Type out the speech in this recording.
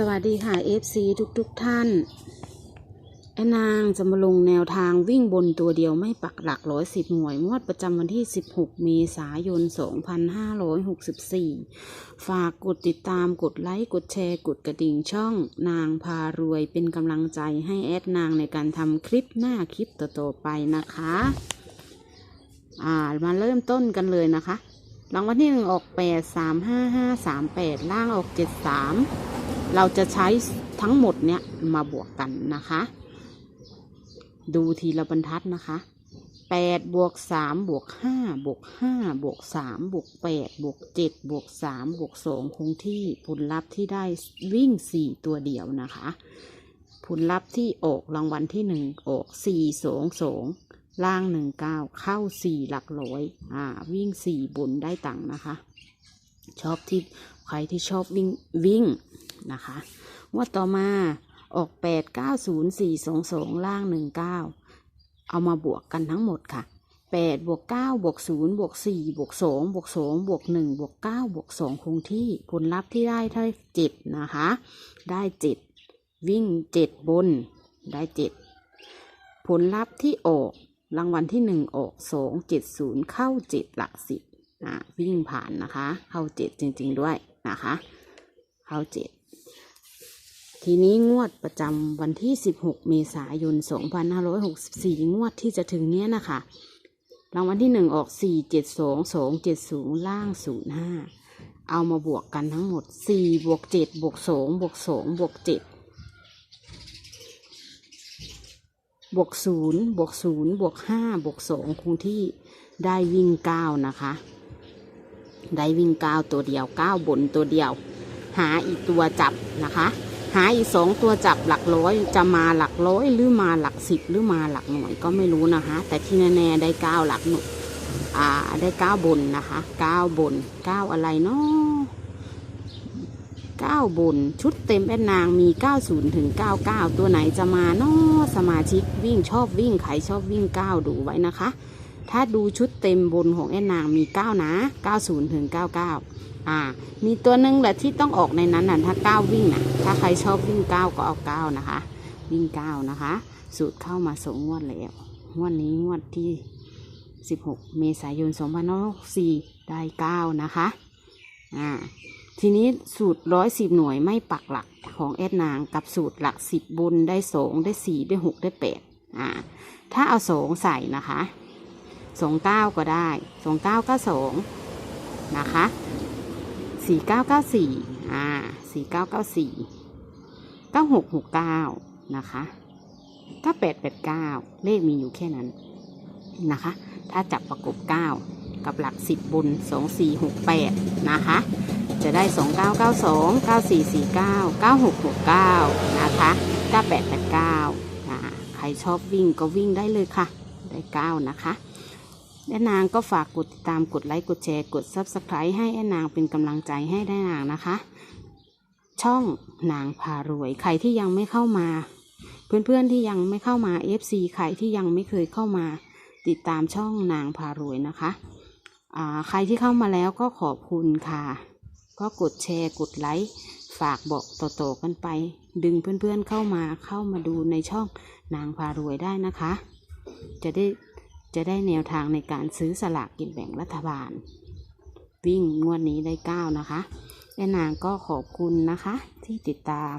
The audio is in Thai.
สวัสดีค่ะ FC ทุกทุกๆท่าน แอนนางจะมาลงแนวทางวิ่งบนตัวเดียวไม่ปักหลักร้อยสิบหน่วย งวดประจำวันที่ 16 เมษายน 2564 ฝากกดติดตามกดไลค์ กดแชร์ กดกระดิ่งช่องนางพารวยเป็นกำลังใจให้แอดนางในการทำคลิปหน้าคลิปต่อๆไปนะคะ อ่า มาเริ่มต้นกันเลยนะคะ รางวัลที่หนึ่งออกแปดสามห้าห้าสามแปดล่างออกเจ็ดสาม เราจะใช้ทั้งหมดเนี้ยมาบวกกันนะคะ ดูทีละบรรทัดนะคะแปดบวกสามบวกห้าบวกห้าบวกสามบวกแปดบวกเจ็ดบวกสามบวกสองคงที่ผลลัพธ์ที่ได้วิ่งสี่ตัวเดียวนะคะ ผลลัพธ์ที่ออกรางวัลที่หนึ่งออกสี่สองสองล่างหนึ่งเก้าเข้าสี่หลักร้อย อ่า วิ่งสี่บนได้ตังค์นะคะ ชอบที่ ใครที่ชอบวิ่งวิ่งนะคะงวดต่อมาออกแปดเก้าศูนย์สี่สองสองล่างหนึ่งเก้าเอามาบวกกันทั้งหมดค่ะแปดบวกเก้าบวกศูนย์บวกสี่บวกสองบวกสองบวกหนึ่งบวกเก้าบวกสองคงที่ผลลัพธ์ที่ได้ได้เจ็ดนะคะ ได้เจ็ดวิ่งเจ็ดบน ได้เจ็ดผลลัพธ์ที่ออกรางวัลที่หนึ่งออกสองเจ็ดศูนย์เข้าเจ็ดหลักสิบอะวิ่งผ่านนะคะ เข้าเจ็ดจริง ๆ ด้วย นะคะเข้าเจ็ดทีนี้งวดประจำวันที่ 16 เมษายน 2564 งวดที่จะถึงเนี้ยนะคะรางวัลที่หนึ่งออก 4 7 2 2 7 0 ล่าง 05 เอามาบวกกันทั้งหมด 4 บวก 7 บวก 2 บวก 2 บวก 7 บวก 0 บวก 0 บวก 5 บวก 2 คงที่ได้วิ่ง 9 นะคะ ได้วิ่ง9ตัวเดียว9บนตัวเดียว หาอีกตัวจับนะคะ หาอีกสองตัวจับหลักร้อยจะมาหลักร้อยหรือมาหลักสิบหรือมาหลักหน่วยก็ไม่รู้นะคะ แต่ที่แน่ๆได้เก้าหลักหน่วยอ่าได้เก้าบนนะคะเก้าบนเก้าอะไรเนาะเก้าบนชุดเต็มแอนนางมีเก้าศูนย์ถึงเก้าเก้าตัวไหนจะมาเนาะสมาชิกวิ่งชอบวิ่งใครชอบวิ่งเก้าดูไว้นะคะ ถ้าดูชุดเต็มบนของแอนนางมีเก้านะเก้าศูนย์ถึงเก้าเก้าอ่า มีตัวหนึ่งแหละที่ต้องออกในนั้นน่ะถ้าก้าวิ่งน่ะถ้าใครชอบวิ่งก้าก็เอาก้านะคะ วิ่งก้านะคะ สูตรเข้ามาสองงวดแล้ว งวดนี้งวดที่ 16 เมษายน2564ได้เก้านะคะ อ่า ทีนี้สูตรร้อยสิบหน่วยไม่ปักหลักของแอดนางกับสูตรหลักสิบบนได้สองได้สี่ได้หกได้แปดอ่า ถ้าเอาสองใส่นะคะ สองเก้าก็ได้สองเก้าเก็สองนะคะสี่เก้าเก้าสี่อ่าสี่เก้าเก้าสี่เก้าหกหกเก้านะคะเก้าแปดแปดเก้าเลขมีอยู่แค่นั้นนะคะ ถ้าจับประกบเก้ากับหลักสิบบนสองสี่หกแปดนะคะ จะได้สองเก้าเก้าสองเก้าสี่สี่เก้าเก้าหกหกเก้านะคะเก้าแปดแปดเก้าอ่าใครชอบวิ่งก็วิ่งได้เลยค่ะ ได้เก้านะคะ แอนนางก็ฝากกดติดตามกดไลค์กดแชร์กด Subscribe ให้แอนนางเป็นกำลังใจให้ได้นางนะคะ ช่องนางพารวย ใครที่ยังไม่เข้ามา เพื่อนๆที่ยังไม่เข้ามา FC ใครที่ยังไม่เคยเข้ามา ติดตามช่องนางพารวยนะคะใครที่เข้ามาแล้วก็ขอบคุณค่ะ ก็กดแชร์กดไลค์ฝากบอกต่อๆกันไป ดึงเพื่อนๆเข้ามาเข้ามาดูในช่องนางพารวยได้นะคะ จะได้ จะได้แนวทางในการซื้อสลากกินแบ่งรัฐบาล วิ่งงวดนี้ได้เก้านะคะแอนนางก็ขอบคุณนะคะที่ติดตาม